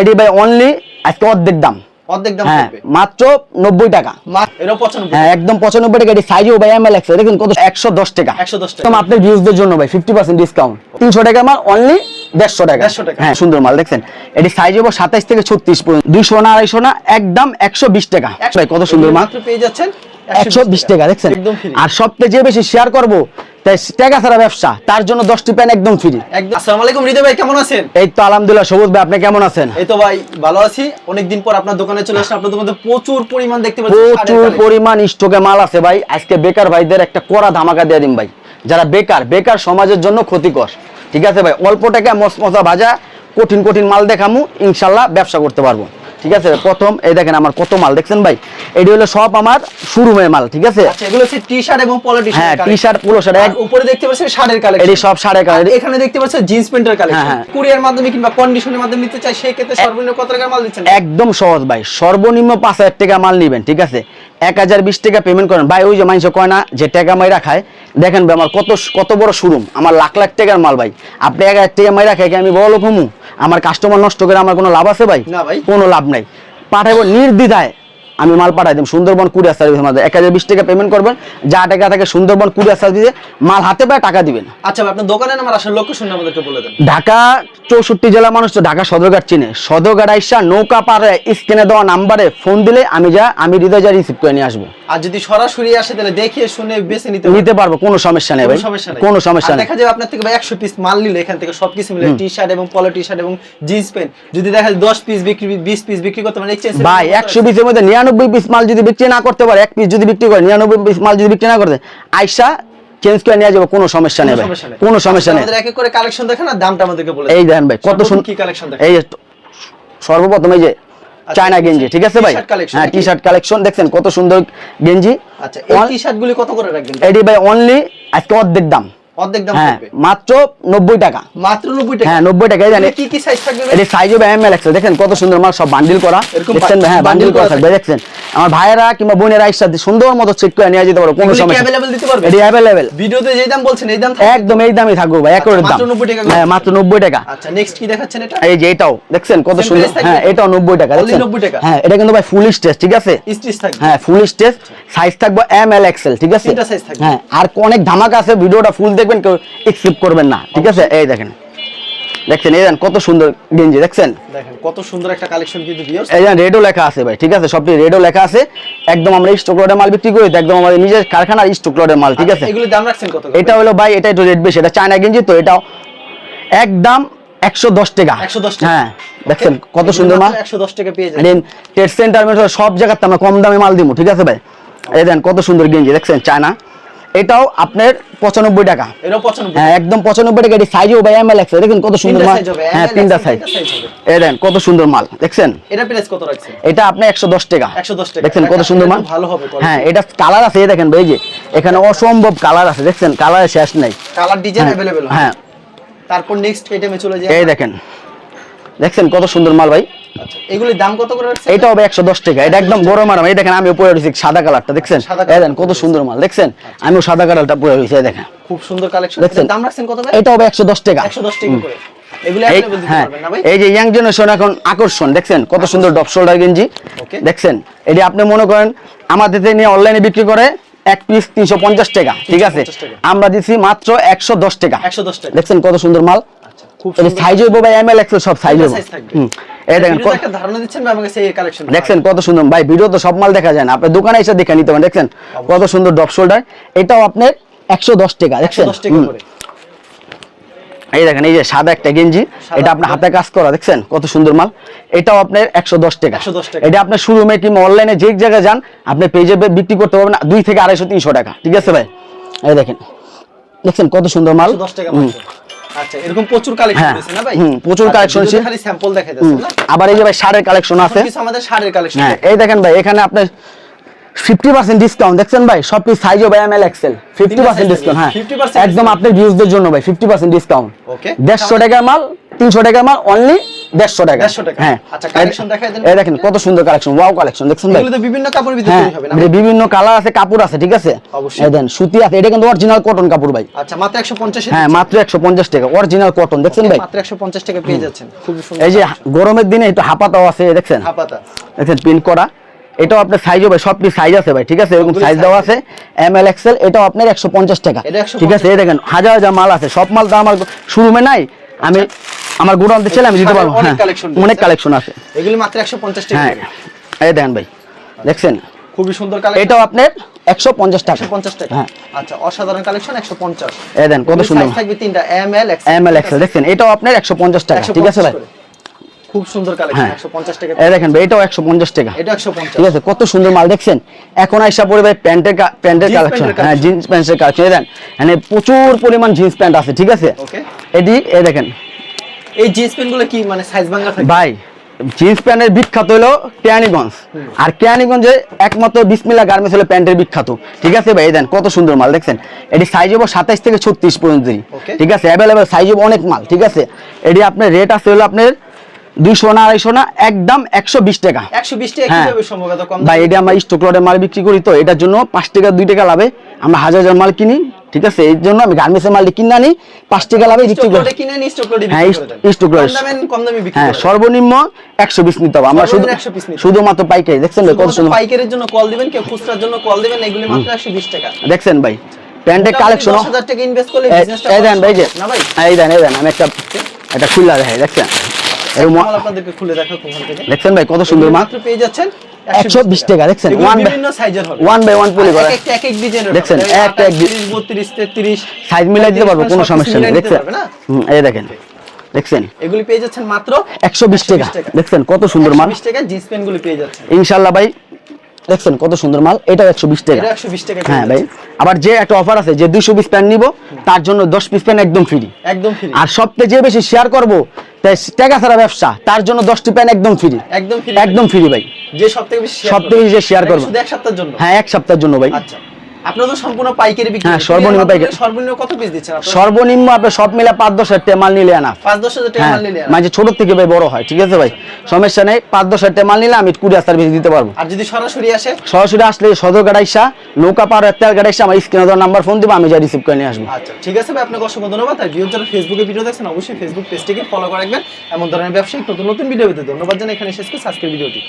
এটি ভাই অনলি আজকে অর্ধেক দাম। অর্ধেক দাম হ্যাঁ মাত্র নব্বই টাকা। হ্যাঁ একদম পঁচানব্বই টাকা। এটি সাইজও ভাই এম এক্স দেখুন কত? একশো দশ টাকা। 110 টাকা। আপনার ভিউজদের জন্য ভাই ফিফটি পার্সেন্ট ডিসকাউন্ট তিনশো টাকা মাল অনলি দেড়শো টাকা। টাকা। হ্যাঁ সুন্দর মাল দেখছেন? এটি সাইজ হব সাতাইশ থেকে ছত্রিশ পর্যন্ত। দুইশো না আড়াইশো না একদম একশো বিশ টাকা। ভাই কত সুন্দর মাল। পেয়ে যাচ্ছেন একশো বিশ টাকা। দেখছেন? আর সবচেয়ে যে বেশি শেয়ার করব টাকা ছাড়া ব্যবসা তার জন্য দশটি প্যান একদম ফ্রি আসসালামু আলাইকুম হৃদয় ভাই কেমন আছেন? এই তো আলহামদুলিল্লাহ সবুজ ভাই আপনি কেমন আছেন? এই তো ভাই ভালো আছি। অনেকদিন পর আপনার দোকানে চলে আসলাম। প্রচুর পরিমাণ দেখতে পাচ্ছি। প্রচুর পরিমাণ স্টকে মাল আছে ভাই। আজকে বেকার ভাইদের একটা কড়া ধামাকা দিয়ে দিন ভাই। যারা বেকার বেকার সমাজের জন্য ক্ষতিকর। ঠিক আছে ভাই অল্প টাকা মশমশা ভাজা কঠিন কঠিন মাল দেখামু ইনশাল্লাহ ব্যবসা করতে পারব। ঠিক আছে? প্রথম এই দেখেন আমার কত মাল দেখছেন ভাই? এটি হলো সব আমার শোরুমের মাল ঠিক আছে? আচ্ছা এগুলো হচ্ছে টি শার্ট এবং পলো টি হ্যাঁ টি শার্ট পোলো শার্ট উপরে দেখতে পাচ্ছেন শার্টের কালেকশন এটি সব সাড়ে কালার এখানে দেখতে পাচ্ছেন জিন্স প্যান্টের কালেকশন হ্যাঁ, হ্যাঁ। কুরিয়ার মাধ্যমে কিংবা কন্ডিশনের মাধ্যমে নিতে চাই সেই ক্ষেত্রে সর্বনিম্ন কত টাকার মাল দিচ্ছেন? একদম সহজ ভাই। সর্বনিম্ন পাঁচ হাজার টাকা মাল নিবেন ঠিক আছে? এক হাজার বিশ টাকা পেমেন্ট করেন। ভাই ওই যে মানুষ কয় না যে টাকা মাইরা খায় দেখেন ভাই আমার কত কত বড় শোরুম আমার লাখ লাখ টাকার মাল ভাই। আপনি এক হাজার টাকা মাইরা কি আমি বড় লোক হমু? আমার কাস্টমার নষ্ট করে আমার কোনো লাভ আছে ভাই? না ভাই। কোনো লাভ নাই। পাঠাবো নির্দ্বিধায়। আমি মাল পাঠাই দেব। সুন্দরবন কুরিয়ার সার্ভিসের মাধ্যমে এক হাজার বিশ টাকা পেমেন্ট করবেন। যা টাকা থাকে সুন্দরবন কুরিয়ার সার্ভিসে মাল হাতে পায় টাকা দিবেন। আচ্ছা ভাই, আপনার দোকানের নাম্বার আসলে লোকেশন আমাদেরকে বলে দেন। ঢাকা চৌষট্টি জেলা মানুষ তো ঢাকা সদরঘাট চিনে। সদরঘাট আইসা নৌকা পারে স্ক্রিনে দেওয়া নাম্বারে ফোন দিলে আমি যা আমি হৃদয় যা রিসিভ করে নিয়ে আসব। আর যদি সরাসরি আসে তাহলে দেখিয়ে শুনে বেছে নিতে নিতে পারব কোনো সমস্যা নেই ভাই। কোনো সমস্যা নেই। দেখা যাবে আপনার থেকে ভাই 100 পিস মাল নিলে এখান থেকে সবকিছু মিলে। টি শার্ট এবং পলো টি শার্ট এবং জিন্স প্যান্ট যদি দেখা যায় 10 পিস বিক্রি 20 পিস বিক্রি করতে মানে এক্সচেঞ্জ ভাই একশো পিসের মধ্যে নিরানব্বই পিস মাল যদি বিক্রি না করতে পারে এক পিস যদি বিক্রি করে নিরানব্বই পিস মাল যদি বিক্রি না করতে আইসা চেঞ্জ করে নিয়ে যাব কোনো সমস্যা নেই কোনো সমস্যা নেই। এক এক করে কালেকশন দেখেন আর দামটা আমাদেরকে বলে এই দেখেন ভাই কত সুন্দর কি কালেকশন দেখেন? এই সর্বপ্রথম এই যে চায়না গেঞ্জি ঠিক আছে ভাই? হ্যাঁ টি শার্ট কালেকশন দেখছেন কত সুন্দর গেঞ্জি আচ্ছা এই টি শার্ট গুলি কত করে রাখবেন? এটি ভাই অনলি আজকে অর্ধেক দাম। অর্ধেক দাম হ্যাঁ থাকবে মাত্র নব্বই টাকা। মাত্র 90 টাকা? হ্যাঁ নব্বই টাকা। জানেন কি কি সাইজ থাকবে ভাই? সাইজ হবে এম এক্সেল দেখেন কত সুন্দর মাল সব বান্ডিল করা। দেখছেন? হ্যাঁ বান্ডিল করা করা থাকবে দেখছেন? আমার ভাইয়েরা কিংবা বোনেরা একসাথে সুন্দর মতো চেক করে নিয়ে যেতে পারো কোনো সমস্যা available দিতে পারবে? এটি অ্যাভেলেবেল ভিডিওতে যেই দাম বলছেন এই দাম একদম এই দামই থাকবে ভাই একরের আচ্ছা, দাম। মাত্র 90 টাকা হ্যাঁ মাত্র নব্বই টাকা। আচ্ছা নেক্সট কি দেখাচ্ছেন এটা? এই যে এটাও দেখছেন কত সুন্দর হ্যাঁ এটাও নব্বই টাকা দেখছেন? 90 টাকা? হ্যাঁ এটা কিন্তু ভাই ফুল স্টেজ ঠিক আছে? থাকবে। হ্যাঁ ফুল স্টেজ সাইজ থাকবে এক্সেল ঠিক আছে? তিনটা size থাকবে। হ্যাঁ আর অনেক ধামাকা আছে ভিডিওটা ফুল দেখবেন কেউ এক্সেপ্ট করবেন না ঠিক আছে? এই দেখেন। দেখছেন এই কত সুন্দর গেঞ্জি দেখছেন? দেখেন কত সুন্দর একটা কালেকশন কিন্তু ভিউয়ার্স এই দেখেন রেডও লেখা আছে ভাই ঠিক আছে? সবটি রেডও লেখা আছে। একদম আমরা স্টক মাল বিক্রি করি একদম আমাদের নিজের কারখানার স্টক লটের মাল ঠিক আছে? এগুলো দাম রাখছেন কত এটা হলো ভাই এটা একটু রেট বেশি এটা চায়না গেঞ্জি তো এটাও একদম একশো দশ টাকা। 110 টাকা। হ্যাঁ দেখছেন কত সুন্দর মাল। মাত্র 110 টাকা পেয়ে যাবেন। ট্রেড সেন্টার সব জায়গাতে আমরা কম দামে মাল দিব ঠিক আছে ভাই? এই দেন কত সুন্দর গেঞ্জি দেখছেন চায়না? এটাও আপনার পঁচানব্বই হ্যাঁ, টাকা। একদম পঁচানব্বই টাকা। এটি এম দেখুন কত সুন্দর মাল। হ্যাঁ তিনটা সাইজ দেন কত সুন্দর মাল দেখছেন? এটা প্রাইস কত রাখছেন এটা একশো দশ টাকা। একশো দশ টাকা। দেখছেন কত সুন্দর মাল? ভালো হবে হ্যাঁ এটা কালার আছে দেখেন ভাই যে। এখানে অসম্ভব কালার আছে দেখছেন? কালারের শেষ নাই। কালার ডিজাইন অ্যাভেলেবেল হ্যাঁ। তারপর নেক্সট আইটেমে চলে যায় এই দেখেন। দেখছেন কত সুন্দর মাল ভাই। আচ্ছা, দাম কত করে এটা হবে একশো দশ টাকা। এটা একদম দেখেন আমি সাদা কালারটা দেখছেন? দেখেন কত সুন্দর মাল দেখছেন? আচ্ছা। আমিও সাদা কালারটা পরে দেখেন। খুব সুন্দর কালেকশন দেখছেন? দাম রাখছেন কত এটা হবে একশো দশ টাকা। একশো দশ টাকা করে। হ্যাঁ, আকর্ষণ দেখছেন? কত সুন্দর ডপ শোল্ডার গেঞ্জি দেখছেন? এটি আপনি মনে করেন আমাদের নিয়ে অনলাইনে বিক্রি করে এক পিস তিনশো পঞ্চাশ টাকা ঠিক আছে? আমরা দিচ্ছি মাত্র একশো টাকা। দেখছেন কত সুন্দর মাল? খুব সাইজ হইব ভাই এম এল এক্সেল সব সাইজ হইব। এই দেখেন ধারণা দিচ্ছেন ভাই আমাকে সেই কালেকশন দেখছেন কত সুন্দর। ভাই ভিডিও তো সব মাল দেখা যায় না। আপনি দোকানে এসে দেখে নিতে পারেন দেখছেন? কত সুন্দর ডপ শোল্ডার এটাও আপনার একশো দশ টাকা দেখছেন? 110 টাকা। করে। এই দেখেন এই যে সাদা একটা গেঞ্জি এটা আপনার হাতে কাজ করা দেখছেন? কত সুন্দর মাল। এটাও আপনার একশো দশ টাকা। এটা আপনার শোরুমে কিংবা অনলাইনে যে জায়গায় যান আপনি পেজে বিক্রি করতে পারবেন না। দুই থেকে আড়াইশো তিনশো টাকা। ঠিক আছে ভাই? এই দেখেন। দেখছেন কত সুন্দর মাল? 110 টাকা আচ্ছা এরকম প্রচুর কালেকশন হ্যাঁ, না ভাই? হুম, প্রচুর আচ্ছা, আছে। খালি স্যাম্পল হুম। দেখাইতেছেন না? আবার এই যে ভাই শাড়ির কালেকশন আছে। কিছু আমাদের শাড়ির কালেকশন হ্যাঁ এই দেখেন ভাই এখানে আপনার ফিফটি পার্সেন্ট ডিসকাউন্ট দেখছেন ভাই? সব পিস সাইজ হবে M L XL fifty percent discount হ্যাঁ। একদম আপনার ভিউজদের জন্য ভাই ফিফটি পার্সেন্ট ডিসকাউন্ট Okay. দেড়শো টাকার মাল তিনশো টাকার মাল অনলি দেড়শো টাকা। 150 টাকা। হ্যাঁ। আচ্ছা, দেন। এই দেখেন কত সুন্দর কালেকশন ওয়াও কালেকশন দেখছেন ভাই। এগুলো বিভিন্ন কাপড়ের ভিতরে হ্যাঁ তৈরি হবে না? বিভিন্ন কালার আছে কাপড় আছে ঠিক আছে? অবশ্যই। এই দেন সুতি আছে এটা কিন্তু অরিজিনাল কটন কাপড় ভাই। আচ্ছা মাত্র একশো পঞ্চাশ হ্যাঁ মাত্র একশো পঞ্চাশ টাকা অরিজিনাল কটন দেখছেন ভাই? মাত্র একশো পঞ্চাশ টাকা পেয়ে যাচ্ছেন। সুন্দর এই যে গরমের দিনে একটু হাপাতাও আছে দেখছেন? হাপাতা। দেখছেন প্রিন্ট করা। এটাও আপনার সাইজও ভাই সবটি সাইজ আছে ভাই ঠিক আছে? এরকম সাইজ দেওয়া আছে। এম এল এক্সেল এটাও আপনার একশো পঞ্চাশ টাকা। ঠিক আছে? এই দেখেন হাজার হাজার মাল আছে। সব মাল তো আমার শোরুমে নাই। আমি আমার গোডাউন ছেলে আমি দিতে পারব। অনেক হ্যাঁ অনেক কালেকশন আছে এগুলি মাত্র একশো পঞ্চাশ টাকা। হ্যাঁ এই দেখেন ভাই দেখছেন? খুবই সুন্দর কালেকশন এটাও আপনার একশো পঞ্চাশ টাকা। একশো পঞ্চাশ টাকা। হ্যাঁ। আচ্ছা অসাধারণ কালেকশন একশো পঞ্চাশ। এই দেন কত সুন্দর। থাকবে তিনটা M L X M L XL দেখছেন? এটাও আপনার একশো পঞ্চাশ টাকা ঠিক আছে ভাই? খুব সুন্দর কালেকশন হ্যাঁ। টাকা। এই দেখেন ভাই এটাও একশো পঞ্চাশ টাকা। এটা একশো পঞ্চাশ। ঠিক আছে কত সুন্দর মাল দেখছেন? এখন আইসা ভাই প্যান্টের প্যান্টের কালেকশন হ্যাঁ জিন্স প্যান্টের কালেকশন মানে প্রচুর পরিমাণ জিন্স প্যান্ট আছে ঠিক আছে? ওকে এটি এই দেখেন এই জিন্স প্যান্টগুলো কি মানে সাইজ ভাঙা থাকে? ভাই জিন্স প্যান্টের বিখ্যাত হলো কেরানীগঞ্জ আর কেরানীগঞ্জে একমাত্র বিসমিল্লা গার্মেন্টস হলো প্যান্টের বিখ্যাত। ঠিক আছে ভাই দেন কত সুন্দর মাল দেখছেন? এটি সাইজ হব সাতাইশ থেকে ছত্রিশ পর্যন্ত ঠিক আছে অ্যাভেলেবেল সাইজ হব অনেক মাল ঠিক আছে? এটি আপনার রেট আছে হলো আপনার দুইশো না আড়াইশো না একদম একশো বিশ টাকা। একশো বিশ টাকা। কীভাবে সম্ভব এত কম ভাই এটা আমরা স্টক লটের মাল বিক্রি করি তো এটার জন্য পাঁচ টাকা দুই টাকা লাভে আমরা হাজার হাজার মাল কিনি ঠিক আছে? এই জন্য আমি গার্মেন্টসের মালটি কিনে আনি পাঁচ টাকা লাভে বিক্রি করি। লটে স্টক লটে হ্যাঁ, বিক্রি করে দেন। stock কম লটে। দামে কম দামে বিক্রি করে দেন। সর্বনিম্ন একশো বিশ নিতে হবে। আমরা শুধু সর্বনিম্ন 120 নিতে হবে। শুধুমাত্র পাইকারি দেখছেন ভাই কত শুধুমাত্র পাইকারের জন্য কল দিবেন কেউ খুচরার জন্য কল দিবেন এগুলি মাত্র একশো বিশ টাকা। দেখছেন ভাই প্যান্টের কালেকশন টাকা ইনভেস্ট করলে এই দেন ভাই যে এই দেন এই দেন আমি একটা এটা খুললা দেখাই দেখছেন? এরকম মাল আপনাদেরকে খুলে দেখা ওখান থেকে। দেখছেন ভাই কত সুন্দর মাল পেয়ে যাচ্ছেন টাকা দেখছেন? ওয়ান বিভিন্ন সাইজের হবে। ওয়ান বাই ওয়ান পলি করা। এক এক এক ডিজাইনের দেখছেন, একটা এক তিরিশ বত্রিশ তেত্রিশ। সাইজ মিলাই দিতে পারব কোনো সমস্যা নেই। দেখছেন? এই দেখেন। দেখছেন? এগুলি পেয়ে যাচ্ছেন মাত্র একশো বিশ টাকা। টাকা। দেখছেন কত সুন্দর মাল? বিশ টাকা জিন্স প্যান্ট গুলি পেয়ে যাচ্ছেন। ইনশাল্লাহ ভাই দেখছেন কত সুন্দর মাল? টাকা। এটা একশো বিশ টাকা হ্যাঁ ভাই। আবার যে একটা অফার আছে যে দুশো পিস প্যান্ট নিব তার জন্য দশ পিস প্যান্ট একদম ফ্রি একদম ফ্রি আর সবচেয়ে যে বেশি শেয়ার করব টাকা ছাড়া ব্যবসা তার জন্য দশটি প্যান একদম ফ্রি একদম ফ্রি একদম ফ্রি ভাই। যে সব থেকে বেশি থেকে। বেশি শেয়ার এটা এক সপ্তাহের জন্য? হ্যাঁ এক সপ্তাহের জন্য ভাই। আচ্ছা। আপনারা তো সম্পূর্ণ পাইকারি বিক্রি হ্যাঁ, সর্বনিম্ন পাইকারি। সর্বনিম্ন কত পিস দিচ্ছেন আপনারা? সর্বনিম্ন আপনার সব মিলে পাঁচ দশ হাজার টাকা মাল নিলে আনা পাঁচ দশ হাজার টাকা হ্যাঁ মাল নিলে মানে ছোট থেকে ভাই বড় হয় ঠিক আছে ভাই? সমস্যা নেই পাঁচ দশ হাজার টাকা মাল নিলে আমি কুড়ি সার্ভিস দিতে পারব। আর যদি সরাসরি আসে? সরাসরি আসলে সদর গাড়াইসা নৌকা পার তেল গাড়াইসা আমার স্ক্রিনে নাম্বার ফোন দিব আমি যা রিসিভ করে নিয়ে আসব। আচ্ছা ঠিক আছে ভাই আপনাকে অসংখ্য ধন্যবাদ। আর ভিউর যারা ফেসবুকে ভিডিও দেখছেন অবশ্যই ফেসবুক পেজটিকে ফলো করে রাখবেন। এমন ধরনের ব্যবসায়িক নতুন নতুন ভিডিও পেতে ধন্যবাদ জানাই। এখানে শেষ করছি আজকের ভিডিওটি